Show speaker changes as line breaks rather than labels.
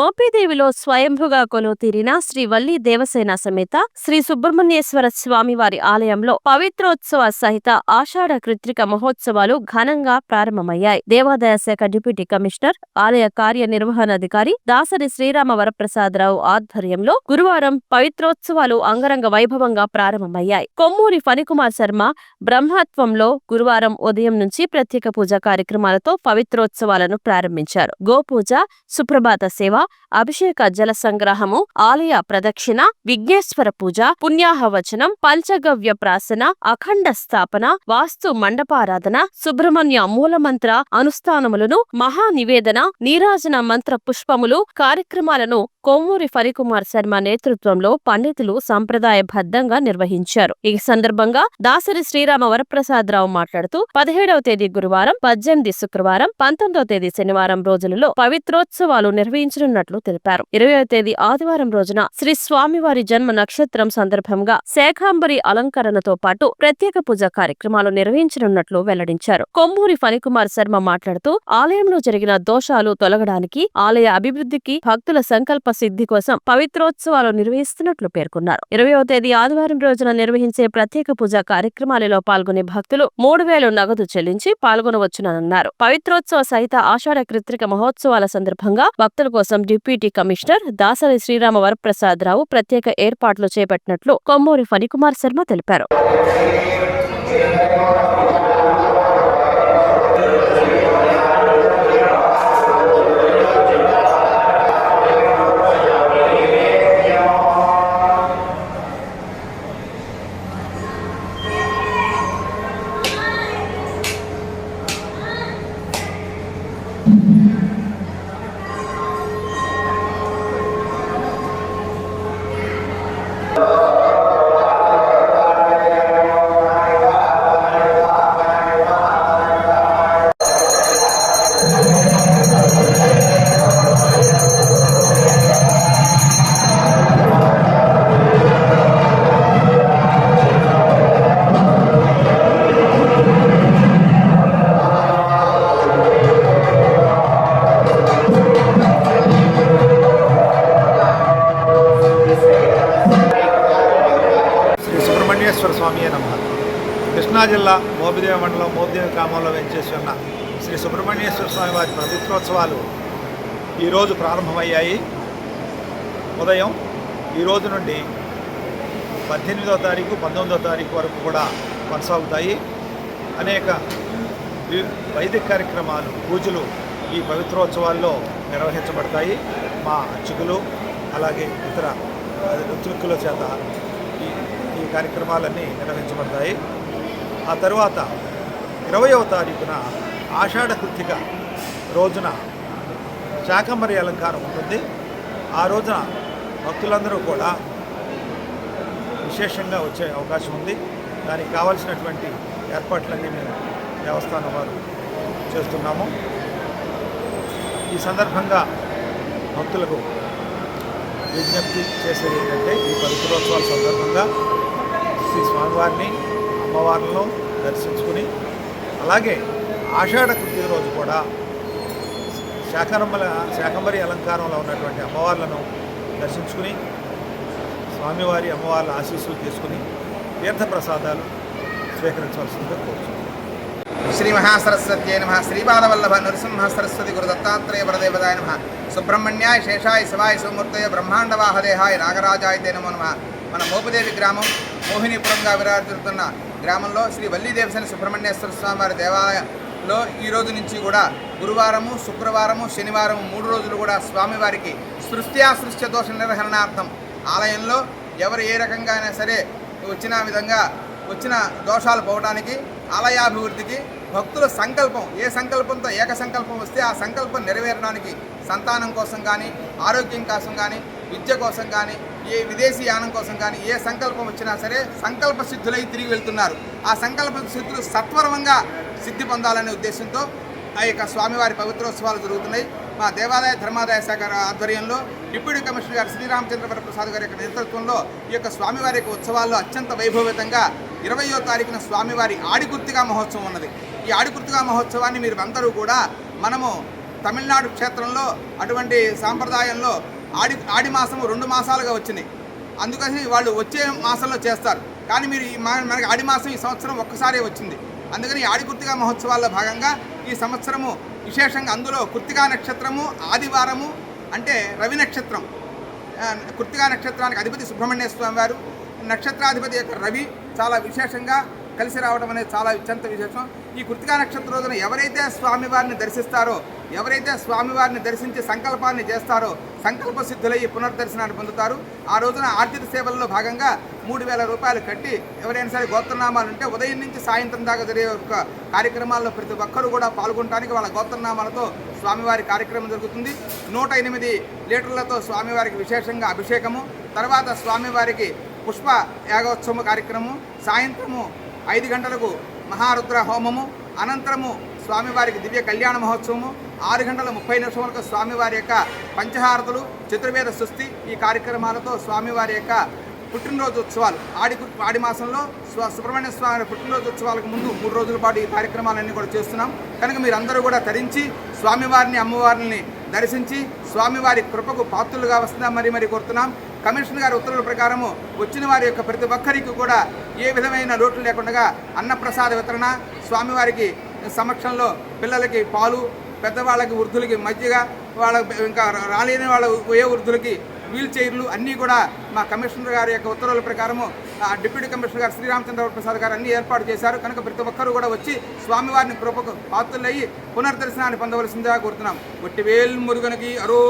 మోపిదేవిలో స్వయంభుగా కొలువు తీరిన శ్రీ వల్లి దేవసేన సమేత శ్రీ సుబ్రహ్మణ్యేశ్వర స్వామి వారి ఆలయంలో పవిత్రోత్సవ సహిత ఆషాఢ కృత్రిక మహోత్సవాలు ఘనంగా ప్రారంభమయ్యాయి. దేవాదాయ శాఖ డిప్యూటీ కమిషనర్ ఆలయ కార్యనిర్వహణాధికారి దాసరి శ్రీరామ వరప్రసాదరావు ఆధ్వర్యంలో గురువారం పవిత్రోత్సవాలు అంగరంగ వైభవంగా ప్రారంభమయ్యాయి. కొమ్మూరి ఫణికుమార్ శర్మ బ్రహ్మత్వంలో గురువారం ఉదయం నుంచి ప్రత్యేక పూజా కార్యక్రమాలతో పవిత్రోత్సవాలను ప్రారంభించారు. గోపూజ సుప్రభాత సేవ అభిషేక జల సంగ్రహము ఆలయ ప్రదక్షిణ విఘ్నేశ్వర పూజ పుణ్యాహవచనం పంచగవ్య ప్రాసన అఖండ స్థాపన వాస్తు మండపారాధన సుబ్రహ్మణ్య మూలమంత్ర అనుష్ఠానములను మహా నివేదన నీరాజన మంత్ర పుష్పములు కార్యక్రమాలను కొమ్మూరి ఫరికుమార్ శర్మ నేతృత్వంలో పండితులు సంప్రదాయబద్ధంగా నిర్వహించారు. ఈ సందర్భంగా దాసరి శ్రీరామ వరప్రసాదరావు మాట్లాడుతూ పదిహేడవ తేదీ గురువారం పద్దెనిమిది శుక్రవారం పంతొమ్మిదవ తేదీ శనివారం రోజులలో పవిత్రోత్సవాలు నిర్వహించనున్నట్లు తెలిపారు. ఇరవై తేదీ ఆదివారం రోజున శ్రీ స్వామివారి జన్మ నక్షత్రం సందర్భంగా శాఖాంబరి అలంకరణతో పాటు ప్రత్యేక పూజా కార్యక్రమాలు నిర్వహించనున్నట్లు వెల్లడించారు. కొమ్మూరి ఫణికుమార్ శర్మ మాట్లాడుతూ ఆలయంలో జరిగిన దోషాలు తొలగడానికి ఆలయ అభివృద్ధికి భక్తుల సంకల్ప సిద్ధి కోసం పవిత్రోత్సవాలు నిర్వహిస్తున్నట్లు పేర్కొన్నారు. ఇరవయో తేదీ ఆదివారం రోజున నిర్వహించే ప్రత్యేక పూజా కార్యక్రమాలలో పాల్గొనే భక్తులు మూడు వేలు నగదు చెల్లించి పాల్గొనవచ్చునన్నారు. పవిత్రోత్సవ సహిత ఆషాఢ కృత్రిక మహోత్సవాల సందర్భంగా భక్తుల కోసం డిప్యూటీ కమిషనర్ దాసరి శ్రీరామ వరప్రసాదరావు ప్రత్యేక ఏర్పాట్లు చేపట్టినట్లు కొమ్మూరి ఫణికుమార్ శర్మ తెలిపారు.
జిల్లా మోపిదేవి మండలం మోపిదేవి గ్రామంలో వెంచేసి ఉన్న శ్రీ సుబ్రహ్మణ్యేశ్వర స్వామి వారి పవిత్రోత్సవాలు ఈరోజు ప్రారంభమయ్యాయి. ఉదయం ఈరోజు నుండి పద్దెనిమిదవ తారీఖు పంతొమ్మిదవ తారీఖు వరకు కూడా కొనసాగుతాయి. అనేక వైదిక కార్యక్రమాలు పూజలు ఈ పవిత్రోత్సవాల్లో నిర్వహించబడతాయి. మా అర్చకులు అలాగే ఇతర ఋత్విక్కుల చేత ఈ ఈ కార్యక్రమాలన్నీ నిర్వహించబడతాయి. ఆ తరువాత ఇరవయవ తారీఖున ఆషాఢ కృతిక రోజున శాకంబరి అలంకారం ఉంటుంది. ఆ రోజున భక్తులందరూ కూడా విశేషంగా వచ్చే అవకాశం ఉంది. దానికి కావాల్సినటువంటి ఏర్పాట్లన్నీ మేము దేవస్థానం వారు చేస్తున్నాము. ఈ సందర్భంగా భక్తులకు విజ్ఞప్తి చేసేది ఏంటంటే ఈ పవిత్రోత్సవాల సందర్భంగా శ్రీ స్వామివారిని అమ్మవార్లను దర్శించుకుని అలాగే ఆషాఢ కృతి రోజు కూడా శాకంబల శాకంబరి అలంకారంలో ఉన్నటువంటి అమ్మవార్లను దర్శించుకుని స్వామివారి అమ్మవార్ల ఆశీస్సులు తీసుకుని తీర్థప్రసాదాలు స్వీకరించవలసిందిగా కోరుతున్నాను
శ్రీ మహాసరస్వత్యై నమ. శ్రీపాదవల్లభ నరసింహ సరస్వతి గురు దత్తాత్రేయ వరదేవదాయ నమ. సుబ్రహ్మణ్యాయ శేషాయ శివాయ సుమూర్తయ బ్రహ్మాండవాహదేహాయ నాగరాజాయ తే నమో నమ. మన మోపుదేవి గ్రామం మోహినీపురంగా విరాజిల్లుతున్న గ్రామంలో శ్రీ వల్లీదేవసేన సుబ్రహ్మణ్యేశ్వర స్వామి వారి దేవాలయంలో ఈ రోజు నుంచి కూడా గురువారము శుక్రవారము శనివారము మూడు రోజులు కూడా స్వామివారికి సృష్ట్యాసృష్ట్య దోష నిర్వహణార్థం ఆలయంలో ఎవరు ఏ రకంగా అయినా సరే వచ్చిన విధంగా వచ్చిన దోషాలు పోవడానికి ఆలయాభివృద్ధికి భక్తుల సంకల్పం ఏ సంకల్పంతో ఏక సంకల్పం వస్తే ఆ సంకల్పం నెరవేరడానికి సంతానం కోసం కానీ ఆరోగ్యం కోసం కానీ విద్య కోసం కానీ ఏ విదేశీ యానం కోసం కానీ ఏ సంకల్పం వచ్చినా సరే సంకల్ప సిద్ధులై తిరిగి వెళ్తున్నారు. ఆ సంకల్ప సిద్ధులు సత్వరమంగా సిద్ధి పొందాలనే ఉద్దేశంతో ఆ యొక్క స్వామివారి పవిత్రోత్సవాలు జరుగుతున్నాయి. మా దేవాదాయ ధర్మాదాయ శాఖ ఆధ్వర్యంలో డిప్యూటీ కమిషనర్ గారు శ్రీరామచంద్రవర ప్రసాద్ గారి యొక్క నేతృత్వంలో ఈ యొక్క స్వామివారి యొక్క ఉత్సవాల్లో అత్యంత వైభవితంగా ఇరవయో తారీఖున స్వామివారి ఆడిగుర్తిగా మహోత్సవం ఉన్నది. ఈ ఆడిగుర్తిగా మహోత్సవాన్ని మీరు అందరూ కూడా మనము తమిళనాడు క్షేత్రంలో అటువంటి సాంప్రదాయంలో ఆడి ఆడి మాసము రెండు మాసాలుగా వచ్చినాయి. అందుకని వాళ్ళు వచ్చే మాసంలో చేస్తారు. కానీ మీరు మా- మనకి ఆడి మాసం ఈ సంవత్సరం ఒక్కసారే వచ్చింది. అందుకని ఈ ఆడి కుర్తిగా మహోత్సవాల్లో భాగంగా ఈ సంవత్సరము విశేషంగా అందులో కుర్తిగా నక్షత్రము ఆదివారము అంటే రవి నక్షత్రం. కుర్తిగా నక్షత్రానికి అధిపతి సుబ్రహ్మణ్య స్వామి వారు. నక్షత్రాధిపతి యొక్క రవి చాలా విశేషంగా కలిసి రావడం అనేది చాలా అత్యంత విశేషం. ఈ కృతికా నక్షత్ర రోజున ఎవరైతే స్వామివారిని దర్శిస్తారో ఎవరైతే స్వామివారిని దర్శించి సంకల్పాన్ని చేస్తారో సంకల్ప సిద్ధులయ్యి పునర్దర్శనాన్ని పొందుతారు. ఆ రోజున ఆర్థిక సేవల్లో భాగంగా మూడు వేల రూపాయలు కట్టి ఎవరైనా సరే గోత్రనామాలు ఉంటే ఉదయం నుంచి సాయంత్రం దాకా జరిగే ఒక కార్యక్రమాల్లో ప్రతి ఒక్కరూ కూడా పాల్గొనడానికి వాళ్ళ గోత్రనామాలతో స్వామివారి కార్యక్రమం జరుగుతుంది. నూట ఎనిమిది లీటర్లతో స్వామివారికి విశేషంగా అభిషేకము తర్వాత స్వామివారికి పుష్ప యాగోత్సవ కార్యక్రమం సాయంత్రము ఐదు గంటలకు మహారుద్ర హోమము అనంతరము స్వామివారికి దివ్య కళ్యాణ మహోత్సవము ఆరు గంటల ముప్పై నిమిషములకు స్వామివారి యొక్క పంచహారతులు చతుర్వేద సుస్థి ఈ కార్యక్రమాలతో స్వామివారి యొక్క పుట్టినరోజు ఉత్సవాలు ఆడి ఆడి మాసంలో స్వ సుబ్రహ్మణ్య స్వామి పుట్టినరోజు ఉత్సవాలకు ముందు మూడు రోజుల పాటు ఈ కార్యక్రమాలన్నీ కూడా చేస్తున్నాం. కనుక మీరందరూ కూడా తరించి స్వామివారిని అమ్మవారిని దర్శించి స్వామివారి కృపకు పాత్రులుగా వస్తుందా మరి మరి కోరుతున్నాం. కమిషనర్ గారి ఉత్తర్వుల ప్రకారము వచ్చిన వారి యొక్క ప్రతి ఒక్కరికి కూడా ఏ విధమైన లోటు లేకుండా అన్నప్రసాద వితరణ స్వామివారికి సమక్షంలో పిల్లలకి పాలు పెద్దవాళ్ళకి వృద్ధులకి మజ్జిగ వాళ్ళ ఇంకా రాలేని వాళ్ళ ఏ వృద్ధులకి వీల్ చైర్లు అన్నీ కూడా మా కమిషనర్ గారి యొక్క ఉత్తర్వుల ప్రకారము డిప్యూటీ కమిషనర్ గారు శ్రీరామచంద్ర ప్రసాద్ గారు అన్ని ఏర్పాటు చేశారు. కనుక ప్రతి ఒక్కరు కూడా వచ్చి స్వామివారిని కృపకు పాత్రలయ్యి పునర్దర్శనాన్ని పొందవలసిందిగా కోరుతున్నాం. ఒట్టి వేల్ మురుగనికి అరో